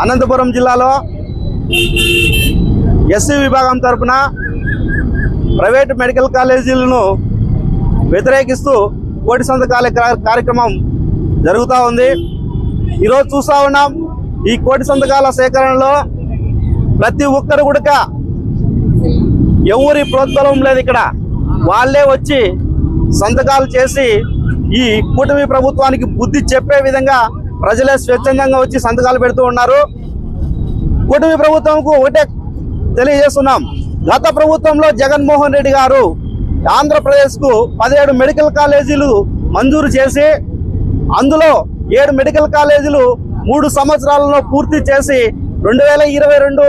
అనంతపురం జిల్లాలో ఎస్సీ విభాగం తరపున ప్రైవేట్ మెడికల్ కాలేజీలను వ్యతిరేకిస్తూ కోటి సంతకాల కార్యక్రమం జరుగుతూ ఉంది. ఈరోజు చూస్తూ ఉన్నాం. ఈ కోటి సంతకాల సేకరణలో ప్రతి ఒక్కరు కూడా ఎవరి ప్రోత్సాహం లేదు ఇక్కడ. వాళ్ళే వచ్చి సంతకాలు చేసి ఈ కూటమి ప్రభుత్వానికి బుద్ధి చెప్పే విధంగా ప్రజలే స్వచ్ఛందంగా వచ్చి సంతకాలు పెడుతూ ఉన్నారు. కూటమి ప్రభుత్వంకు ఒకటే తెలియజేస్తున్నాం. గత ప్రభుత్వంలో జగన్మోహన్ రెడ్డి గారు ఆంధ్రప్రదేశ్కు పదిహేడు మెడికల్ కాలేజీలు మంజూరు చేసి అందులో ఏడు మెడికల్ కాలేజీలు మూడు సంవత్సరాలలో పూర్తి చేసి రెండు వేల ఇరవై రెండు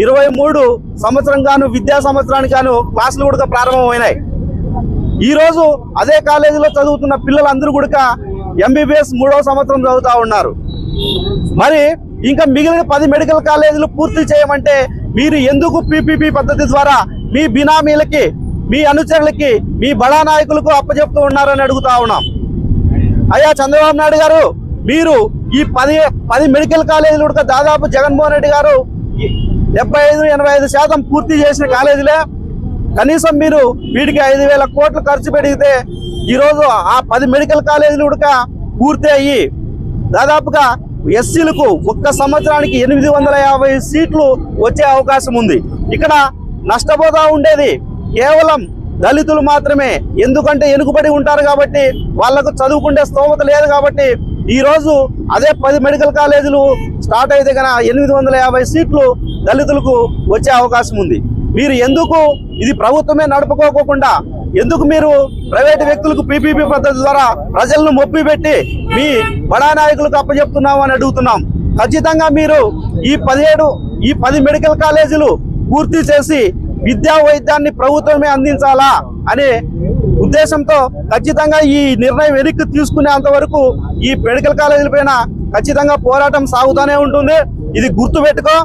ఇరవై మూడు సంవత్సరం గాను విద్యా సంవత్సరానికి గాను క్లాసులు కూడా ప్రారంభమైనాయి. ఈరోజు అదే కాలేజీలో చదువుతున్న పిల్లలందరూ కూడా ఎంబీబీఎస్ మూడవ సంవత్సరం చదువుతూ ఉన్నారు. మరి ఇంకా మిగిలిన పది మెడికల్ కాలేజీలు పూర్తి చేయమంటే మీరు ఎందుకు పీపీపీ పద్ధతి ద్వారా మీ బినామీలకి మీ అనుచరులకి మీ బడా నాయకులకు అప్పచెప్తూ ఉన్నారని అడుగుతా ఉన్నాం. అయ్యా చంద్రబాబు నాయుడు గారు మీరు ఈ పది పది మెడికల్ కాలేజీలు కూడా దాదాపు జగన్మోహన్ రెడ్డి గారు డెబ్బై ఐదు ఎనభై ఐదు శాతం పూర్తి చేసిన కాలేజీలే. కనీసం మీరు వీటికి ఐదు వేల కోట్లు ఖర్చు పెడిగితే ఈరోజు ఆ పది మెడికల్ కాలేజీలు ఉడక పూర్తి అయ్యి దాదాపుగా ఎస్సీలకు ఒక్క సంవత్సరానికి ఎనిమిది వందల యాభై సీట్లు వచ్చే అవకాశం ఉంది. ఇక్కడ నష్టపోతా ఉండేది కేవలం దళితులు మాత్రమే. ఎందుకంటే వెనుకబడి ఉంటారు కాబట్టి వాళ్ళకు చదువుకుంటే స్తోమత లేదు కాబట్టి ఈరోజు అదే పది మెడికల్ కాలేజీలు స్టార్ట్ అయితే కనుక ఎనిమిది వందల యాభై సీట్లు దళితులకు వచ్చే అవకాశం ఉంది. మీరు ఎందుకు ఇది ప్రభుత్వమే నడుపుకోకుండా ఎందుకు మీరు ప్రైవేట్ వ్యక్తులకు పీపీపీ పద్ధతి ద్వారా ప్రజలను మొప్పి పెట్టి మీ బడా నాయకులకు అప్పచెప్తున్నాం అని అడుగుతున్నాం. ఖచ్చితంగా మీరు ఈ పదిహేడు ఈ పది మెడికల్ కాలేజీలు పూర్తి చేసి విద్యా వైద్యాన్ని ప్రభుత్వమే అందించాలా అనే ఉద్దేశంతో ఖచ్చితంగా ఈ నిర్ణయం వెనక్కి తీసుకునేంత వరకు ఈ మెడికల్ కాలేజీల పైన ఖచ్చితంగా పోరాటం సాగుతూనే ఉంటుంది. ఇది గుర్తు పెట్టుకో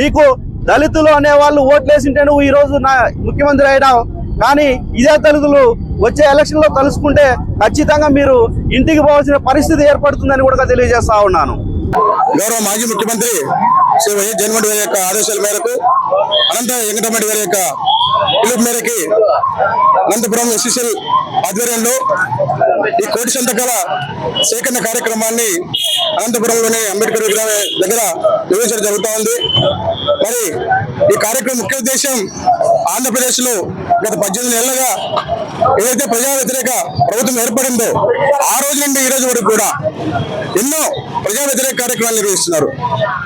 నీకు దళితులు అనే వాళ్ళు ఓట్లేసింటే నువ్వు ఈ రోజు నా ముఖ్యమంత్రి అయినావు. కానీ ఇదే దళితులు వచ్చే ఎలక్షన్లో తలుసుకుంటే ఖచ్చితంగా మీరు ఇంటికి పోవాల్సిన పరిస్థితి ఏర్పడుతుందని కూడా తెలియజేస్తా ఉన్నాను. గౌరవ మాజీ ముఖ్యమంత్రి శ్రీ వైఎస్ జగన్మోహన్ గారి యొక్క ఆదేశాల మేరకు అనంత వెంకటరెడ్డి గారి యొక్క పిలుపు మేరకి అనంతపురం ఎస్ఎస్ఎల్ ఆధ్వర్యంలో ఈ కోటి సంతకాల సేకరణ కార్యక్రమాన్ని అనంతపురంలోని అంబేద్కర్ విగ్రహం దగ్గర నిర్వహించడం జరుగుతూ ఉంది. మరి ఈ కార్యక్రమం ముఖ్య ఉద్దేశం ఆంధ్రప్రదేశ్లో గత పద్దెనిమిది నెలలుగా ఏదైతే ప్రజా వ్యతిరేక ప్రభుత్వం ఏర్పడిందో ఆ రోజు నుండి ఈ రోజు వరకు కూడా ఎన్నో ప్రజా వ్యతిరేక కార్యక్రమాలు నిర్వహిస్తున్నారు.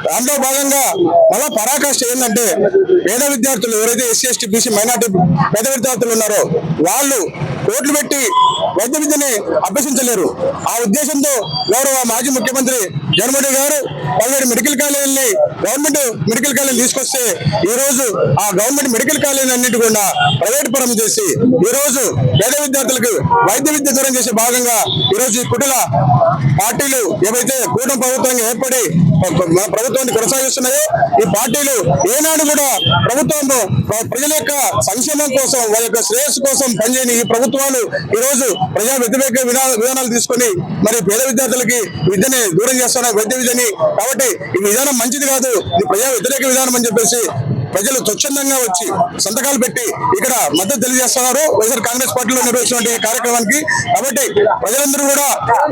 దాంట్లో భాగంగా మళ్ళా పరాకాష్ట ఏంటంటే పేద విద్యార్థులు ఎవరైతే ఎస్సీ ఎస్టీ బీసీ మైనార్టీ పేద విద్యార్థులు ఉన్నారో వాళ్ళు కోట్లు పెట్టి వైద్య విద్యని అభ్యసించలేరు. ఆ ఉద్దేశంతో గౌరవ మాజీ ముఖ్యమంత్రి జగన్మోహన్ గారు పదిహేడు మెడికల్ కాలేజీని గవర్నమెంట్ మెడికల్ కాలేజీ తీసుకొస్తే ఈ రోజు ఆ గవర్నమెంట్ మెడికల్ కాలేజీ అన్నిటి కూడా ప్రైవేట్ పరం చేసి ఈ రోజు పేద విద్యార్థులకు వైద్య విద్య దూరం చేసే భాగంగా ఈ రోజు ఈ కుటుల పార్టీలు ఏవైతే కూటమి ప్రభుత్వంగా ఏర్పడి మన ప్రభుత్వాన్ని కొనసాగిస్తున్నాయో ఈ పార్టీలు ఏనాడు కూడా ప్రభుత్వం ప్రజల యొక్క సంక్షేమం కోసం వాళ్ళ యొక్క శ్రేయస్సు కోసం పనిచేయని ఈ ప్రభుత్వాలు ఈ రోజు ప్రజా వ్యతిరేక విధానాలు తీసుకొని మరి పేద విద్యార్థులకి విద్యని దూరం చేస్తున్నారు. వైద్య విద్యని కాబట్టి ఈ విధానం మంచిది కాదు. ఇది ప్రజా వ్యతిరేక విధానం అని చెప్పేసి ప్రజలు స్వచ్ఛందంగా వచ్చి సంతకాలు పెట్టి ఇక్కడ మద్దతు తెలియజేస్తున్నారు. వైఎస్ఆర్ కాంగ్రెస్ పార్టీలో నిర్వహించిన కార్యక్రమానికి. కాబట్టి ప్రజలందరూ కూడా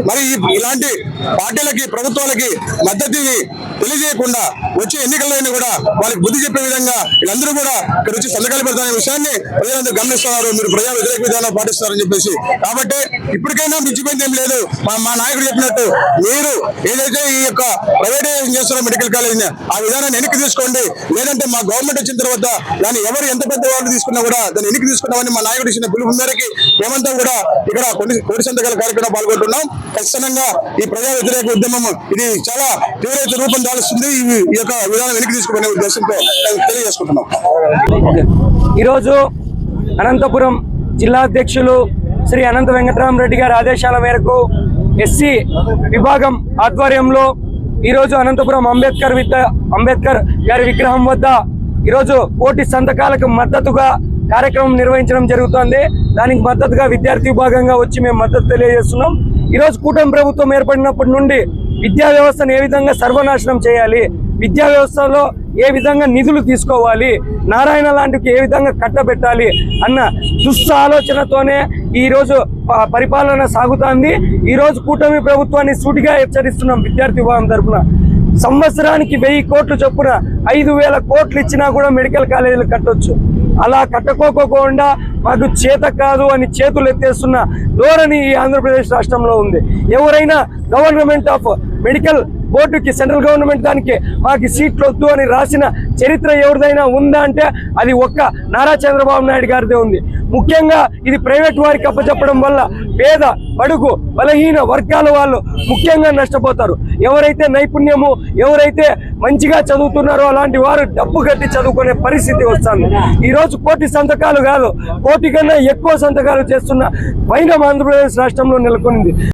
మరి ఇలాంటి పార్టీలకి ప్రభుత్వాలకి మద్దతు తెలియజేయకుండా వచ్చే ఎన్నికల్లోనే కూడా వాళ్ళకి బుద్ధి చెప్పే విధంగా వీళ్ళందరూ కూడా ఇక్కడ వచ్చి సంతకాలు పెడతారనే విషయాన్ని ప్రజలందరూ గమనిస్తున్నారు. మీరు ప్రజా వ్యతిరేక విధానం పాటిస్తారని చెప్పేసి. కాబట్టి ఇప్పటికైనా మించిపోయింది ఏం లేదు. మా మా నాయకుడు చెప్పినట్టు మీరు ఏదైతే ఈ యొక్క ప్రైవేటైజేషన్ చేస్తున్నారో మెడికల్ కాలేజ్ ఆ విధానాన్ని వెనక్కి తీసుకోండి. లేదంటే మా గవర్నమెంట్ వచ్చిన తర్వాత దాన్ని ఎవరు ఎంత పెద్ద వాళ్ళు తీసుకున్నా కూడా దాన్ని ఎన్నిక తీసుకున్నామని మా నాయకుడు ఇచ్చిన పిలుపు మేరకి మేమంతా కూడా ఇక్కడ కొన్ని కోటి సంతకాల కార్యక్రమం పాల్గొంటున్నాం. ఖచ్చితంగా ఈ ప్రజా వ్యతిరేక ఉద్యమం ఇది చాలా తీవ్రత రూపం దాలుస్తుంది. ఈ యొక్క విధానం వెనక్కి తీసుకునే ఉద్దేశంతో తెలియజేసుకుంటున్నాం. ఈరోజు అనంతపురం జిల్లా అధ్యక్షులు శ్రీ అనంత వెంకటరామరెడ్డి గారి ఆదేశాల మేరకు ఎస్సీ విభాగం ఆధ్వర్యంలో ఈరోజు అనంతపురం అంబేద్కర్ విద్య అంబేద్కర్ గారి విగ్రహం వద్ద ఈరోజు కోటి సంతకాలకు మద్దతుగా కార్యక్రమం నిర్వహించడం జరుగుతోంది. దానికి మద్దతుగా విద్యార్థి విభాగంగా వచ్చి మేము మద్దతు తెలియజేస్తున్నాం. ఈరోజు కూటమి ప్రభుత్వం ఏర్పడినప్పటి నుండి విద్యా వ్యవస్థను ఏ విధంగా సర్వనాశనం చేయాలి విద్యా వ్యవస్థలో ఏ విధంగా నిధులు తీసుకోవాలి నారాయణ లాంటికి ఏ విధంగా కట్టబెట్టాలి అన్న దుస్స ఆలోచనతోనే ఈరోజు ప- పరిపాలన సాగుతోంది. ఈరోజు కూటమి ప్రభుత్వాన్ని సూటిగా హెచ్చరిస్తున్నాం విద్యార్థి విభాగం తరఫున. సంవత్సరానికి వెయ్యి కోట్లు చొప్పున ఐదు వేల కోట్లు ఇచ్చినా కూడా మెడికల్ కాలేజీలు కట్టొచ్చు. అలా కట్టుకోకోకుండా మాకు చేత కాదు అని చేతులు ఎత్తేస్తున్న ధోరణి ఈ ఆంధ్రప్రదేశ్ రాష్ట్రంలో ఉంది. ఎవరైనా గవర్నమెంట్ ఆఫ్ మెడికల్ బోర్డుకి సెంట్రల్ గవర్నమెంట్ దానికి మాకు సీట్లు వద్దు అని రాసిన చరిత్ర ఎవరిదైనా ఉందా అంటే అది ఒక్క నారా చంద్రబాబు నాయుడు గారిదే ఉంది. ముఖ్యంగా ఇది ప్రైవేట్ వారికి అప్పచెప్పడం వల్ల పేద బడుగు బలహీన వర్గాల వాళ్ళు ముఖ్యంగా నష్టపోతారు. ఎవరైతే నైపుణ్యము ఎవరైతే మంచిగా చదువుతున్నారో అలాంటి వారు డబ్బు కట్టి చదువుకునే పరిస్థితి వస్తుంది. ఈరోజు కోటి సంతకాలు కాదు కోటి కన్నా ఎక్కువ సంతకాలు చేస్తున్న పైన ఆంధ్రప్రదేశ్ రాష్ట్రంలో నెలకొంది